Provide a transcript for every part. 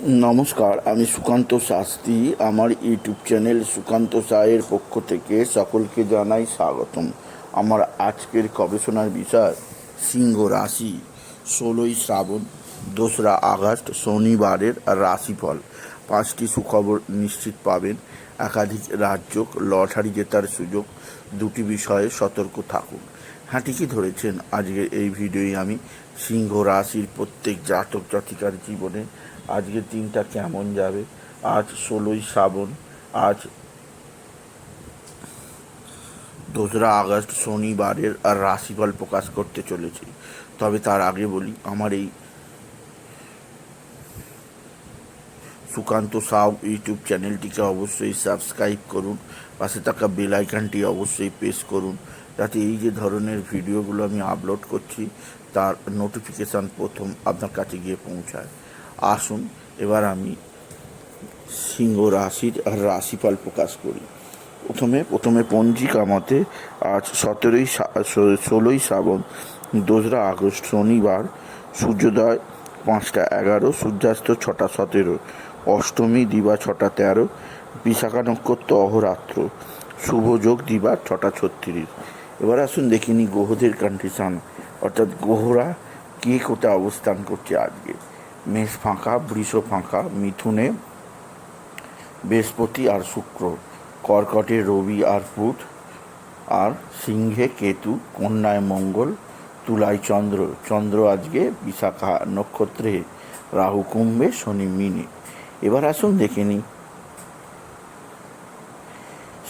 নমস্কার, আমি সুকান্ত শাস্ত্রী। আমার ইউটিউব চ্যানেল সুকান্ত সায়ের পক্ষ থেকে সকলকে জানাই স্বাগতম। আমার আজকের গবেষণার বিষয়, সিংহ রাশি, ষোলোই শ্রাবণ, দোসরা আগস্ট, শনিবারের রাশিফল। পাঁচটি সুখবর নিশ্চিত পাবেন। একাধিক রাজ্য লটারি জেতার সুযোগ। দুটি বিষয়ে সতর্ক থাকুন। ঠিকই ধরেছেন? আজকের এই ভিডিওয়ে আমি সিংহ রাশির প্রত্যেক জাতক জাতিকার জীবনে আজকের দিনটা কেমন যাবে? আজ ষোলোই শ্রাবণ, আজ দোসরা আগস্ট শনিবারের আর রাশিফল প্রকাশ করতে চলেছি। তবে তার আগে বলি, আমার এই সুকান্ত সাউ ইউটিউব চ্যানেলটিকে অবশ্যই সাবস্ক্রাইব করুন, পাশে থাকা বেল আইকনটি অবশ্যই প্রেস করুন। যাতে এই যে ধরনের ভিডিওগুলো আমি আপলোড করছি, তার নোটিফিকেশান প্রথম আপনার কাছে গিয়ে পৌঁছায়। আসুন, এবার আমি সিংহ রাশির রাশিফল প্রকাশ করি। প্রথমে প্রথমে পঞ্জিকা মতে আজ সতেরোই ষোলোই শ্রাবণ, দোসরা আগস্ট, শনিবার, সূর্যোদয় পাঁচটা এগারো, সূর্যাস্ত ছটা সতেরো, অষ্টমী দিবা ছটা তেরো বিশাখা নক্ষত্র অহরাত্র শুভযোগ দিবা ছটা ছত্রিশ। এবার আসুন দেখিনি গ্রহদের কন্ডিশন অর্থাৎ গ্রহরা কে কোথায় অবস্থান করছে আজকে? মেষ ফাঁকা, বৃষ ফাঁকা, মিথুনে, বৃহস্পতি আর শুক্র। কর্কটে রবি আর বুধ, আর সিংহে কেতু, কন্যায় মঙ্গল, তুলায় চন্দ্র। চন্দ্র আজকে বিশাখা নক্ষত্রে, রাহু কুম্ভে, শনি মিনে। এবার আসুন দেখে নিই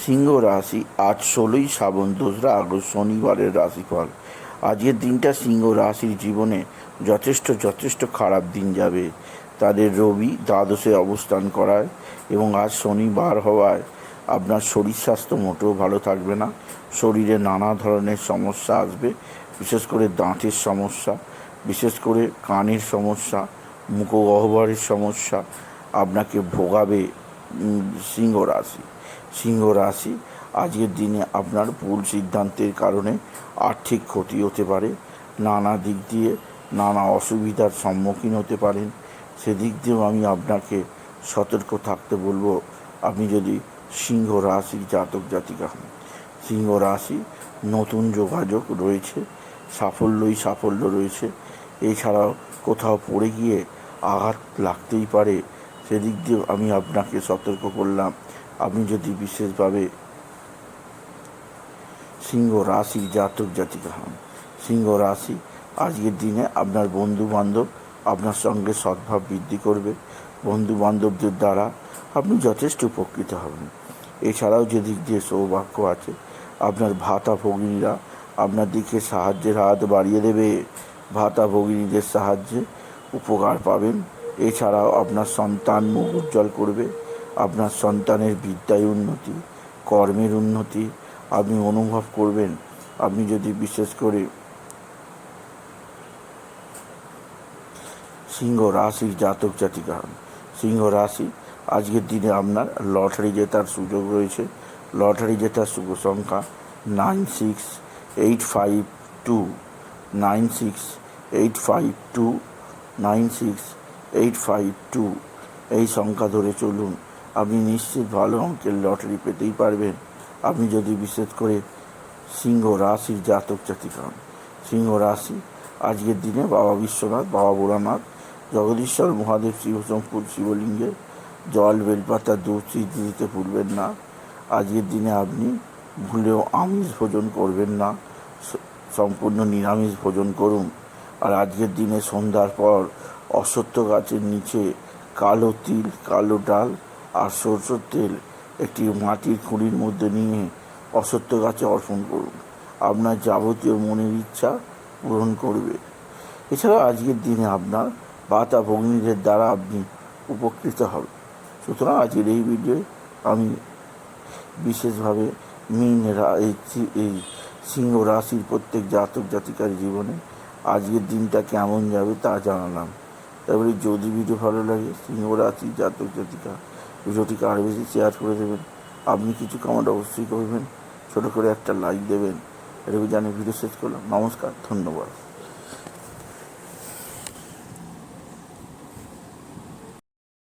সিংহ রাশি আজ ষোলোই শ্রাবণ, দোসরা আগস্ট, শনিবারের রাশিফল। আজকের দিনটা সিংহ রাশির জীবনে যথেষ্ট যথেষ্ট খারাপ দিন যাবে। তাদের রবি দ্বাদশে অবস্থান করায় এবং আজ শনিবার হওয়ায় আপনার শরীর স্বাস্থ্য মোটেও ভালো থাকবে না। শরীরে নানা ধরনের সমস্যা আসবে, বিশেষ করে দাঁতের সমস্যা, বিশেষ করে কানের সমস্যা, মুখগহ্বরের সমস্যা, আপনাকে ভোগাবে সিংহ রাশি। সিংহ রাশি। আজকের দিনে আপনার ভুল সিদ্ধান্তের কারণে আর্থিক ক্ষতি হতে পারে, নানা দিক দিয়ে নানা অসুবিধার সম্মুখীন হতে পারেন। সেদিক দিয়েও আমি আপনাকে সতর্ক থাকতে বলব, আপনি যদি সিংহ রাশির জাতক জাতিকা হন। সিংহ রাশি নতুন যোগাযোগ রয়েছে, সাফল্যই সাফল্য রয়েছে। এছাড়াও কোথাও পড়ে গিয়ে আঘাত লাগতেই পারে। সেদিক দিয়েও আমি আপনাকে সতর্ক করলাম। আপনি যদি বিশেষভাবে সিংহ রাশি জাতক জাতিকা হন, সিংহ রাশি আজকের দিনে আপনার বন্ধু বান্ধব আপনার সঙ্গে সদ্ভাব বৃদ্ধি করবে। বন্ধু বান্ধবদের দ্বারা আপনি যথেষ্ট উপকৃত হবেন। এছাড়াও যেদিক দিয়ে সৌভাগ্য আছে, আপনার ভাতা ভগিনীরা আপনার দিকে সাহায্যের হাত বাড়িয়ে দেবে। ভাতা ভগিনীদের সাহায্যে উপকার পাবেন। এছাড়াও আপনার সন্তান মুখ উজ্জ্বল করবে। আপনার সন্তানের বিদ্যায় উন্নতি, কর্মের উন্নতি আপনি অনুভব করবেন। আপনি যদি বিশেষ করে সিংহ রাশির জাতক জাতিকা হন। সিংহ রাশি, আজকের দিনে আপনার লটারি জেতার সুযোগ রয়েছে। লটারি জেতার শুভ সংখ্যা nine six eight five two, nine six eight five two, nine six eight five two. এই সংখ্যা ধরে চলুন। আপনি নিশ্চিত ভালো অঙ্কের লটারি পেতেই পারবেন। আপনি যদি বিশেষ করে সিংহ রাশির জাতক জাতিকা হন। সিংহ রাশি, আজকের দিনে বাবা বিশ্বনাথ, বাবা ভোলানাথ, জগদীশ্বর, মহাদেব শিবশঙ্কুর শিবলিঙ্গে, জল, বেলপাতা দুধ দিতে ভুলবেন না। আজকের দিনে আপনি ভুলেও আমিষ ভোজন করবেন না। সম্পূর্ণ নিরামিষ ভোজন করুন। আর আজকের দিনে সন্ধ্যার পর অসত্য গাছের নিচে কালো তিল, কালো ডাল আর সরষের তেল একটি মাটির খুঁড়ির মধ্যে নিয়ে অসত্য গাছে অর্পণ করুন। আপনার যাবতীয় মনের ইচ্ছা পূরণ করবে। এছাড়া আজকের দিনে আপনার বাতা ভগ্নীদের দ্বারা আপনি উপকৃত হবেন। সুতরাং আজকের এই ভিডিওয়ে আমি বিশেষভাবে মিন এই সিংহ রাশির প্রত্যেক জাতক জাতিকার জীবনে আজকের দিনটা কেমন যাবে তা জানালাম। তারপরে যদি ভিডিও ভালো লাগে, সিংহ রাশি জাতক জাতিকা ভিডিওটিকে আরও বেশি শেয়ার করে দেবেন, আপনি কিছু কমেন্ট অবশ্যই করবেন। ছোটো করে একটা লাইক দেবেন। এটুকু জানি ভিডিও শেষ করলাম। নমস্কার, ধন্যবাদ।